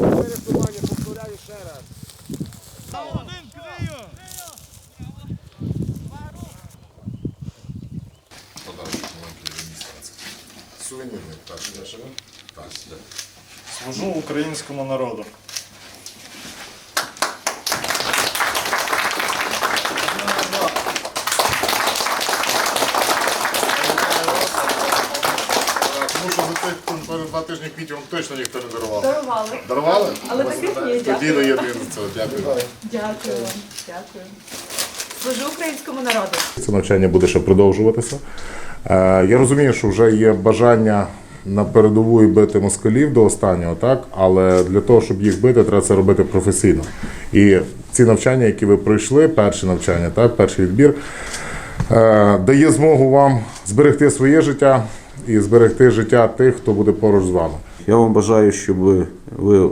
Пересування повторяю ще раз. Сувенірний де? Служу українському народу. За тих там, два тижні квітів вам точно ніхто не дарував. Дарували. Дарували? Але таких ні, Тоді дякую. дає за цього. Дякую. Дякую вам. Дякую. Служу українському народу. Це навчання буде ще продовжуватися. Е, Я розумію, що вже є бажання на передову і бити москалів до останнього, так? але для того, щоб їх бити, треба це робити професійно. І ці навчання, які ви пройшли, перші навчання, так, перший відбір, е, дає змогу вам зберегти своє життя і зберегти життя тих, хто буде поруч з вами. Я вам бажаю, щоб ви, е,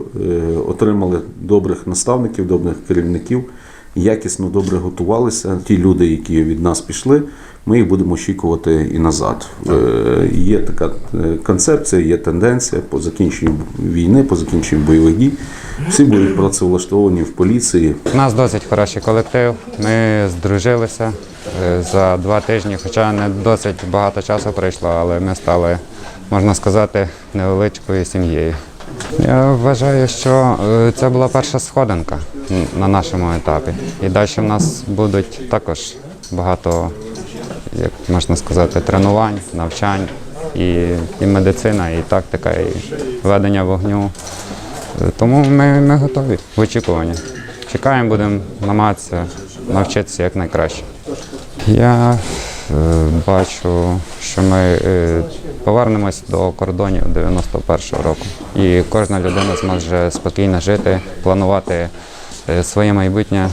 отримали добрих наставників, добрих керівників, якісно добре готувалися. Ті люди, які від нас пішли, ми їх будемо очікувати і назад. Е, Є така е, концепція, є тенденція по закінченню війни, по закінченню бойових дій. Всі будуть працевлаштовані в поліції, У нас досить хороший колектив. Ми здружилися е, за два тижні, хоча не досить багато часу пройшло, але ми стали, можна сказати, невеличкою сім'єю. Я вважаю, що це була перша сходинка на нашому етапі. І далі в нас будуть також багато, як можна сказати, тренувань, навчань, і, і медицина, і тактика, і ведення вогню. Тому ми, ми готові в очікуванні. Чекаємо, будемо намагатися навчитися якнайкраще. Я е, бачу, що ми е, повернемось до кордонів 91-го року. І кожна людина зможе спокійно жити, планувати е, своє майбутнє,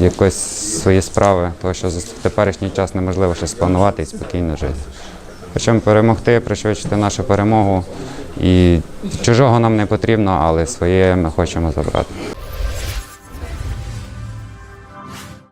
якось свої справи, тому що за теперішній час неможливо щось планувати і спокійно жити. Хочемо перемогти, пришвидшити нашу перемогу. І чужого нам не потрібно, але своє ми хочемо забрати.